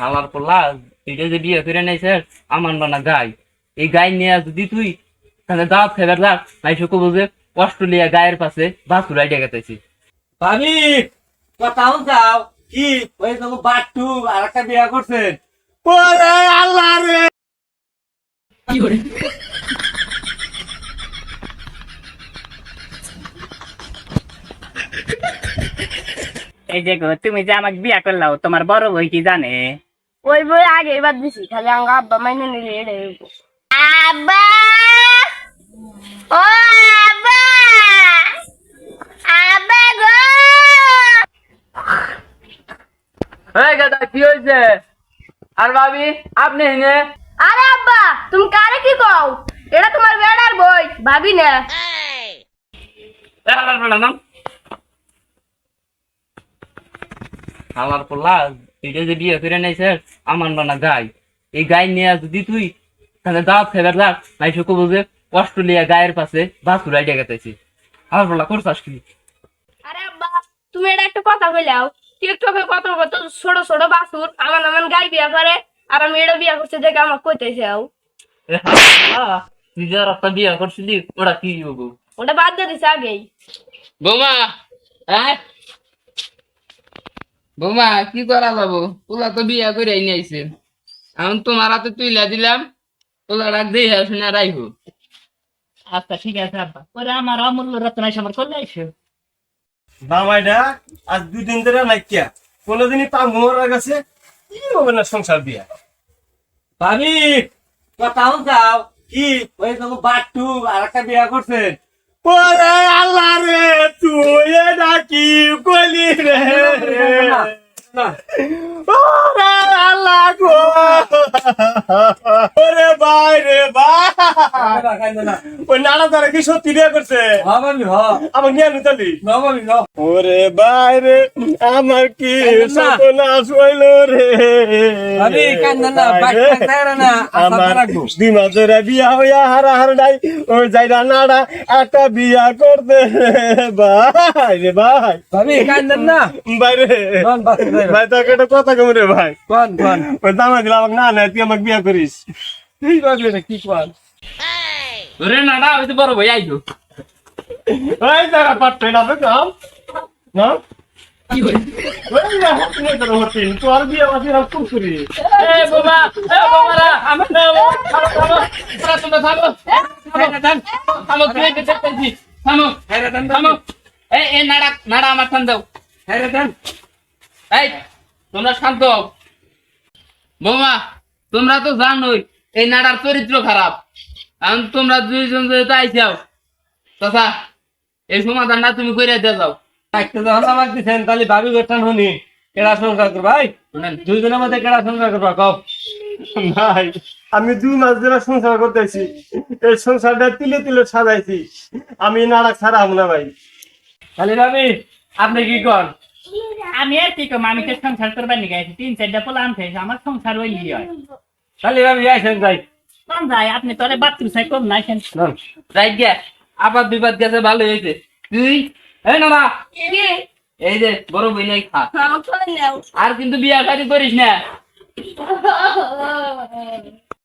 আমার পোলা এটা যে বিয়ে করে নেছে আমার বানা গাই। এই গাই নিয়ে যদি তুই তাহলে দাওয়াত খাইবার যা মাইসে কবো যে অস্ট্রেলিয়া গায়ের পাশে বাসুর আইডিয়া গেতেছি ভাবি কথা যাও কি? ওই তো বাট্টু আর একটা বিয়া করছেন ওরে আল্লাহ রে! কি করে? এই যে তুমি যে আমাকে বিয়া করলাও তোমার বড় বই কি জানে? ওই বই আগে এবার দিছি খালি আঙ্গা আব্বা মাইনে নিলে এড়ে আব্বা! ও আব্বা! আব্বা গো! এই গাদা কি হয়েছে আর ভাবি আপনি এনে আরে আব্বা তুমি কারে কি কও? এটা তোমার বেড়ার বই ভাবি না। নাম। আমার পোলা? এটা যে বিয়ে করে নেছে আমার বানা গাই। এই গাই নিয়ে যদি তুই তাহলে দাওয়াত খাইবার যা মাইসে কবো যে অস্ট্রেলিয়া গায়ের পাশে বাসুর আইডিয়া গেতেছি আমার পোলা করছাস কি? আরে আব্বা তুমি এটা একটা কথা কইলাও। টিকটকে কত কত ছোট ছোট বাসুর আমার নামান গাই বিয়া করে আর আমি এটা বিয়া করছে দেখে আমার কইতেছে আও এ হালা, তুই যে আর একটা করছিলি ওটা কি হব ওটা বাদ দিয়ে দিছে আগেই। বৌমা হ্যাঁ বৌমা কি করা যাব তোলা তো বিয়া করে নিয়ে আইছে এখন তোমার হাতে তুইলা দিলাম তোলা রাখ দিয়ে শুনে রাইহো আচ্ছা ঠিক আছে আব্বা। ওরে আমার অমূল্য রত্ন আমার করলে আইসো। বামাইডা আজ দুই দিন ধরে নাইকিয়া কোনোদিনই পাম ঘুমার গেছে কি হবে না সংসার দিয়া? ভাবি কথা যাও? কি? ওই তো বাট্টু আর একটা বিয়া করছেন ওরে আল্লাহ রে! but ওই নানা তারা কি সত্যি বিয়ে করছে? আমার নিয়ে নিতালি ওরে ভাই রে আমার কি সর্বনাশ হইল রে। আমার। বিয়া হইয়া হারা হার নাই ওই যাইরা নাড়া একটা বিয়া করতে। ভাই রে ভাই। না। ভাই তোকে একটা কথা কম রে ভাই। কোন কোন? ওই দামা দিলাম না না তুই আমাকে বিয়া করিস। কি এটা কি কোন? রে নাডা হইতে বড় ভাই আইলো ওই জায়গা পাঠতে না তো কাম না? ওই না হচ্ছে তোর বিয়া এ বাবা এ না থামো থামো তোমরা থামো। থামো। থামো এই নাড়া নাড়া আমার থাম দাও। হ্যাঁ রে এই তোমরা শান্ত বৌমা তোমরা তো জানোই এই নাড়ার চরিত্র খারাপ। এখন তোমরা দুইজন যেহেতু আইসাও তথা এই সমাধানটা তুমি করে দিয়ে যাও। একটা যখন আমাকে দিচ্ছেন তাহলে ভাবি গঠান শুনি কেডা সংসার কর ভাই শুনেন। দুইজনের মধ্যে কেডা সংসার করবা? কও। ভাই আমি দুই মাস ধরে সংসার করতেছি। এই সংসারটা তিলে তিলে সাজাইছি। আমি নাড়া ছাড়া হব না ভাই। তাহলে ভাবি আপনি কি কর আমি আর কি কম আমি তো সংসার করবার নিয়ে গেছি তিন চারটা পোলা আনতে আমার সংসার ওই নিয়ে হয়। তাহলে ভাবি আইসেন যাই। কোন যায়? আপনি তোরে বাথরুম চাই কম নাই কেন। রাইট গে আবার বিবাদ গেছে ভালো হয়েছে। তুই এই নানা। কি এই যে বড় বই নাই খা। নাও আর কিন্তু বিয়া শাড়ি করিস না।